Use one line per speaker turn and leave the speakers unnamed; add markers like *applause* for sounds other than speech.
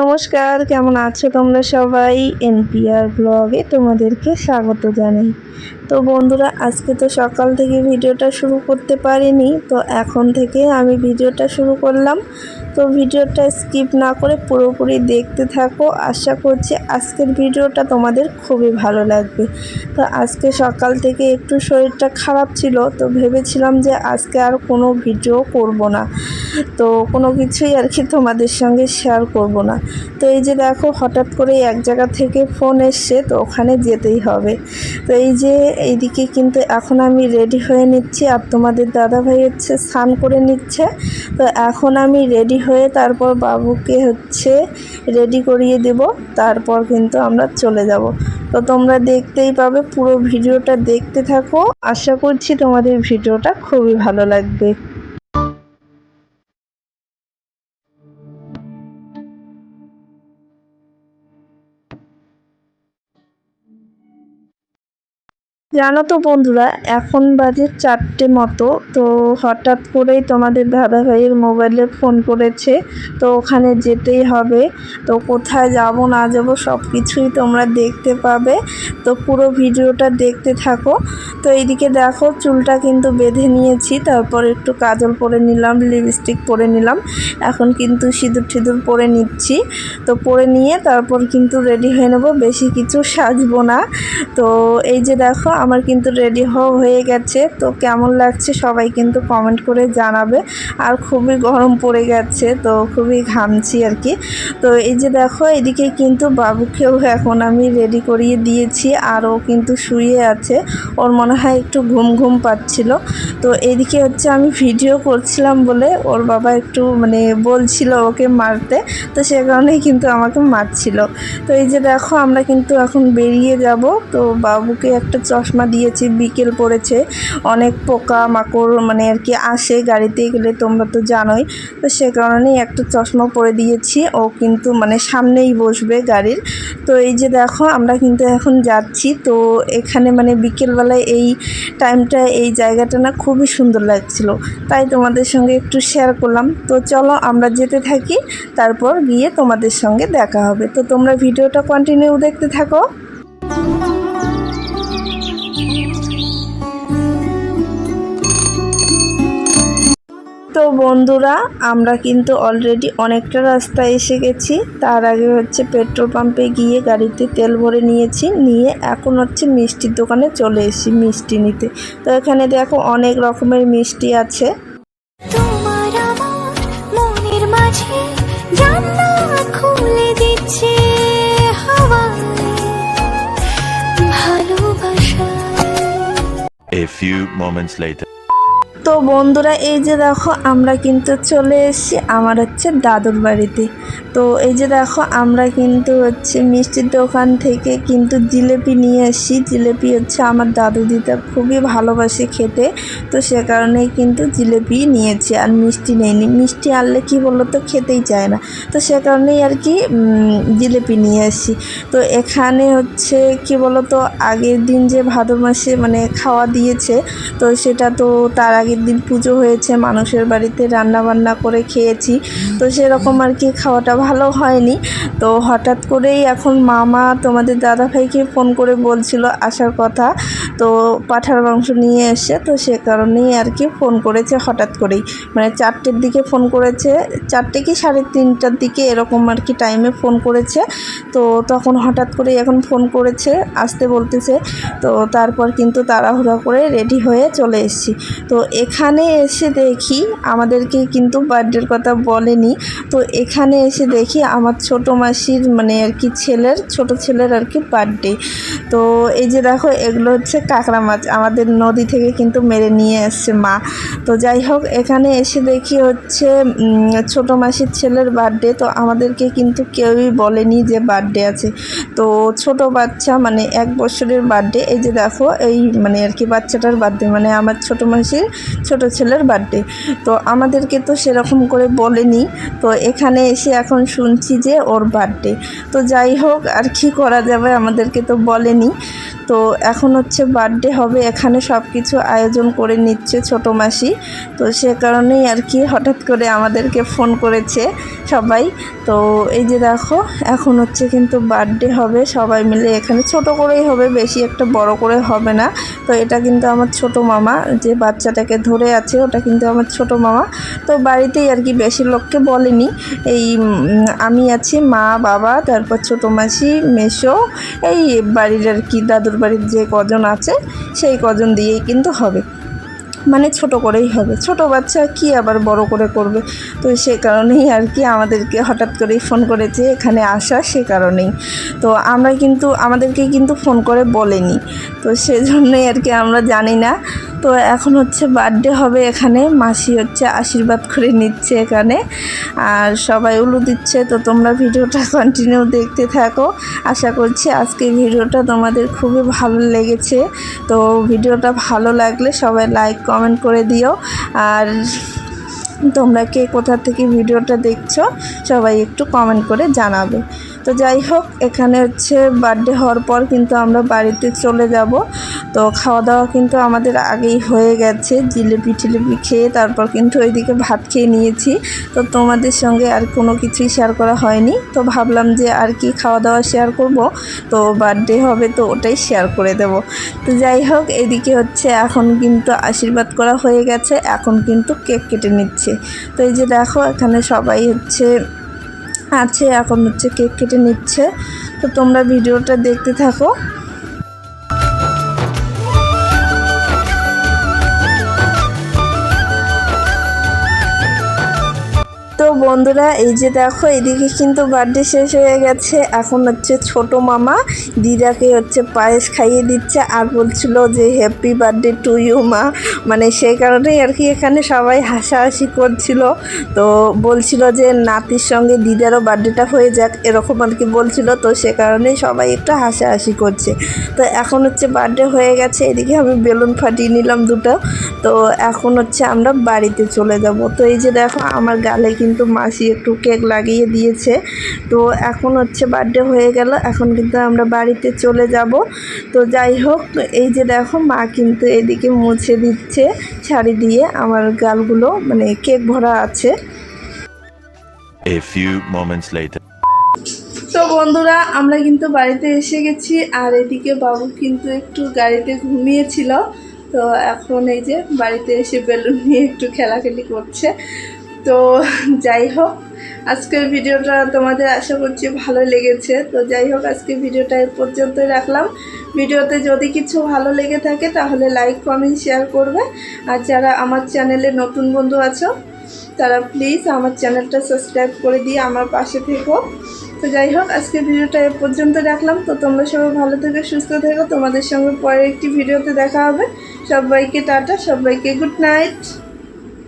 নমস্কার, কেমন আছো তোমরা সবাই? এনপিআর ব্লগে তোমাদেরকে স্বাগত জানাই। তো বন্ধুরা, আজকে তো সকাল থেকে ভিডিওটা শুরু করতে পারিনি, তো এখন থেকে আমি ভিডিওটা শুরু করলাম। তো ভিডিওটা স্কিপ না করে পুরোপুরি দেখতে থাকো। আশা করছি আজকের ভিডিওটা তোমাদের খুবই ভালো লাগবে। তো আজকে সকাল থেকে একটু শরীরটা খারাপ ছিল, তো ভেবেছিলাম যে আজকে আর কোনো ভিডিও করব না। তো কোনো কিছুই আর কি তোমাদের সঙ্গে শেয়ার করব না। তো এই যে দেখো, হঠাৎ করে এক জায়গা থেকে ফোন এসছে, তো ওখানে যেতেই হবে। তো এই যে এইদিকে কিন্তু এখন আমি রেডি হয়ে নিচ্ছি আর তোমাদের দাদা ভাই হচ্ছে স্নান করে নিচ্ছে। তো এখন আমি রেডি হয়ে তারপর বাবুকে হচ্ছে রেডি করিয়ে দেব। তারপর কিন্তু আমরা চলে যাব। তো তোমরা দেখতেই পাবে, পুরো ভিডিওটা দেখতে থাকো। আশা করছি তোমাদের ভিডিওটা খুবই ভালো লাগবে। জানো তো বন্ধুরা, এখন বাজে চারটে মতো, তো হঠাৎ করেই তোমাদের দাদা ভাইয়ের মোবাইলে ফোন করেছে, তো ওখানে যেতেই হবে, তো কোথায় যাব না যাব সব কিছুই তোমরা দেখতে পাবে, তো পুরো ভিডিওটা দেখতে থাকো, তো এইদিকে দেখো চুলটা কিন্তু বেঁধে নিয়েছি, তারপর একটু কাজল পরে নিলাম লিপস্টিক পরে নিলাম, এখন কিন্তু সিঁদুর ঠিদুর পরে নিচ্ছি, তো পরে নিয়ে তারপর কিন্তু রেডি হয়ে নেব, বেশি কিছু সাজবো না, তো এই যে দেখো আমার কিন্তু রেডি হয়ে গেছে। তো কেমন লাগছে সবাই কিন্তু কমেন্ট করে জানাবে। আর খুবই গরম পড়ে গেছে, তো খুবই ঘামছি আর কি। তো এই যে দেখো, এদিকে কিন্তু বাবুকেও এখন আমি রেডি করিয়ে দিয়েছি, আর ও কিন্তু শুয়ে আছে। ওর মনে হয় একটু ঘুম ঘুম পাচ্ছিল। তো এদিকে হচ্ছে আমি ভিডিও করছিলাম বলে ওর বাবা একটু মানে বলছিল ওকে মারতে। তো সে কারণেই কিন্তু আমাকে মারছিল। তো এই যে দেখো, আমরা কিন্তু এখন বেরিয়ে যাব। তো বাবুকে একটা চশমা দিয়েছি, বিকেল পড়েছে, অনেক পোকা মাকড় মানে আর কি আসে গাড়িতে গেলে, তোমরা তো জানোই। তো সে কারণেই একটা চশমা পরে দিয়েছি, ও কিন্তু মানে সামনেই বসবে গাড়ির। তো এই যে দেখো, আমরা কিন্তু এখন যাচ্ছি। তো এখানে মানে বিকেলবেলায় এই টাইমটা, এই জায়গাটা না খুবই সুন্দর লাগছিল। তাই তোমাদের সঙ্গে একটু শেয়ার করলাম। তো চলো, আমরা যেতে থাকি, তারপর গিয়ে তোমাদের সঙ্গে দেখা হবে। তো তোমরা ভিডিওটা কন্টিনিউ দেখতে থাকো। তো বন্ধুরা আমরা কিন্তু অলরেডি অনেকটা রাস্তা এসে গেছি। তার আগে হচ্ছে পেট্রোল পাম্পে গিয়ে গাড়িতে তেল ভরে নিয়েছি নিয়ে এখন হচ্ছে মিষ্টির দোকানে চলে এসেছি মিষ্টি নিতে। তো এখানে দেখো অনেক রকমের মিষ্টি আছে।
A few moments later.
তো বন্ধুরা, এই যে দেখো, আমরা কিন্তু চলে এসেছি আমার হচ্ছে দাদুর বাড়িতে। তো এই যে দেখো, আমরা কিন্তু হচ্ছে মিষ্টির দোকান থেকে কিন্তু জিলেপি নিয়ে এসেছি। জিলেপি হচ্ছে আমার দাদু দিদা খুবই ভালোবাসে খেতে, তো সে কারণেই কিন্তু জিলেপি নিয়েছি আর মিষ্টি নেয়নি। মিষ্টি আনলে কি বলল তো, খেতেই চায় না। তো সে কারণেই আর কি জিলেপি নিয়ে এসেছি। তো এখানে হচ্ছে কি বলো তো আগের দিন যে ভাদ্র মাসে মানে খাওয়া দিয়েছে, তো সেটা তো তার আগের দিন পুজো হয়েছে, মানুষের বাড়িতে রান্না বান্না করে খেয়েছি। তো সেরকম আর কি খাওয়াটা ভালো হয়নি। তো হঠাৎ করেই এখন মামা তোমাদের দাদা ভাইকে ফোন করে বলছিল আসার কথা। তো পাঠার মাংস নিয়ে এসে তো সে কারণেই আর কি ফোন করেছে হঠাৎ করেই। মানে চারটের দিকে ফোন করেছে, চারটে কি সাড়ে তিনটার দিকে এরকম আর কি টাইমে ফোন করেছে। তো তখন হঠাৎ করেই এখন ফোন করেছে, আসতে বলতেছে। তো তারপর কিন্তু তাড়াহুড়া করে রেডি হয়ে চলে এসেছি। তো এখানে এসে দেখি আমাদেরকে কিন্তু বার্থডের কথা বলেনি। তো এখানে এসে দেখি আমার ছোট মাসির মানে আর কি ছেলের, ছোট ছেলের আর কি বার্থডে। তো এই যে দেখো, এগুলো হচ্ছে কাঁকড়া মাছ। আমাদের নদী থেকে কিন্তু মেরে নিয়ে এসছে মা। তো যাই হোক, এখানে এসে দেখি হচ্ছে ছোট মাসির ছেলের বার্থডে। তো আমাদেরকে কিন্তু কেউই বলেনি যে বার্থডে আছে। তো ছোট বাচ্চা মানে এক বছরের বার্থডে। এই যে দেখো, এই মানে আর কি বাচ্চাটার বার্থডে। মানে আমার ছোট মাসির ছোট ছেলের বার্থডে তো আমাদেরকে তো সেরকম করে বলেনি। তো এখানে এসে এখন শুনছি যে ওর বার্থডে তো যাই হোক, আর কি করা যাবে আমাদেরকে তো বলেনি। তো এখন হচ্ছে বার্থডে হবে, এখানে সব কিছু আয়োজন করে নিচ্ছে ছোট মাসি। তো সে কারণেই আর কি হঠাৎ করে আমাদেরকে ফোন করেছে সবাই। তো এই যে দেখো, এখন হচ্ছে কিন্তু বার্থডে হবে, সবাই মিলে এখানে ছোট করেই হবে, বেশি একটা বড় করে হবে না। তো এটা কিন্তু আমার ছোট মামা, যে বাচ্চাটাকে ধরে আছে, ওটা কিন্তু আমার ছোট মামা। তো বাড়িতেই আর কি বেশি লোককে বলেনি। এই আমি আছি, মা, বাবা, তারপর ছোটো মাসি মেশো এই বাড়ির আর কি, দাদুর বাড়ির যে কজন আছে, সেই কজন দিয়েই কিন্তু হবে। মানে ছোট করেই হবে। ছোট বাচ্চা কি আবার বড় করে করবে? তো সে কারণেই আর কি আমাদেরকে হঠাৎ করেই ফোন করেছে এখানে আসা, সে কারণেই। তো আমরা কিন্তু, আমাদেরকে কিন্তু ফোন করে বলেনি। তো সেজন্যই আর কি আমরা জানি না। তো এখন হচ্ছে বার্থডে হবে এখানে। মাসি হচ্ছে আশীর্বাদ করে নিচ্ছে এখানে। আর সবাই উলু দিচ্ছে, তো তোমরা ভিডিওটা *laughs* কন্টিনিউ দেখতে থাকো। আশা করছি আজকে ভিডিওটা তোমাদের খুবই ভালো লেগেছে। তো ভিডিওটা ভালো লাগলে সবাই লাইক কমেন্ট করে দিও। আর তোমরা কে কোথা থেকে ভিডিওটা দেখছ, সবাই একটু কমেন্ট করে জানাবে। তো যাই হোক, এখানে হচ্ছে বার্থডে হওয়ার পর কিন্তু আমরা বাড়িতে চলে যাব। তো খাওয়া দাওয়া কিন্তু আমাদের আগেই হয়ে গেছে। জিলিপি টিলিপি খেয়ে তারপর কিন্তু ওইদিকে ভাত খেয়ে নিয়েছি। তো তোমাদের সঙ্গে আর কোনো কিছুই শেয়ার করা হয়নি। তো ভাবলাম যে আর কি খাওয়া দাওয়া শেয়ার করব। তো বার্থডে হবে তো ওটাই শেয়ার করে দেব। তো যাই হোক, এদিকে হচ্ছে এখন কিন্তু আশীর্বাদ করা হয়ে গেছে। এখন কিন্তু কেক কেটে নিচ্ছে। তো এই যে দেখো, এখানে সবাই হচ্ছে আছে, এখন হচ্ছে কেক কেটে নিচ্ছে। তো তোমরা ভিডিওটা দেখতে থাকো। বন্ধুরা, এই যে দেখো, এদিকে কিন্তু বার্থডে শেষ হয়ে গেছে। এখন হচ্ছে ছোট মামা দিদাকে হচ্ছে পায়েস খাইয়ে দিচ্ছে আর বলছিল যে হ্যাপি বার্থডে টু ইউ মা। মানে সেই কারণেই আর কি এখানে সবাই হাসাহাসি করছিল। তো বলছিল যে, নাতির সঙ্গে দিদারও বার্থডেটা হয়ে যাক, এরকম আর কি বলছিল। তো সে কারণেই সবাই একটু হাসাহাসি করছে। তো এখন হচ্ছে বার্থডে হয়ে গেছে, এদিকে আমি বেলুন ফাটিয়ে নিলাম দুটো। তো এখন হচ্ছে আমরা বাড়িতে চলে যাব। তো এই যে দেখো, আমার গালে কিন্তু মাসি একটু কেক লাগিয়ে দিয়েছে। তো এখন হচ্ছে বার্থডে হয়ে গেল এখন কিন্তু আমরা বাড়িতে চলে যাব। তো যাই হোক এই যে দেখো মা কিন্তু এদিকে মুছে দিচ্ছে শাড়ি দিয়ে আমার গালগুলো মানে কেক ভরা আছে।
A few moments later.
তো বন্ধুরা আমরা কিন্তু বাড়িতে এসে গেছি আর এদিকে বাবু কিন্তু একটু গাড়িতে ঘুমিয়েছিল। তো এখন এই যে বাড়িতে এসে বেলুন নিয়ে একটু খেলাখেলি করছে। তো যাই হোক, আজকের ভিডিওটা তোমাদের আশা করছি ভালো লেগেছে। তো যাই হোক আজকে ভিডিওটা এ পর্যন্তই রাখলাম। ভিডিওতে যদি কিছু ভালো লেগে থাকে, তাহলে লাইক, কমেন্ট, শেয়ার করবে। আর যারা আমার চ্যানেলে নতুন বন্ধু আছো, তারা প্লিজ আমার চ্যানেলটা সাবস্ক্রাইব করে দিয়ে আমার পাশে থেকো। তো যাই হোক আজকে ভিডিওটা এ পর্যন্ত রাখলাম। তো তোমরা সবাই ভালো থেকে, সুস্থ থেকো। তোমাদের সঙ্গে পরের একটি ভিডিওতে দেখা হবে। সবাইকে টাটা, সবাইকে গুড নাইট।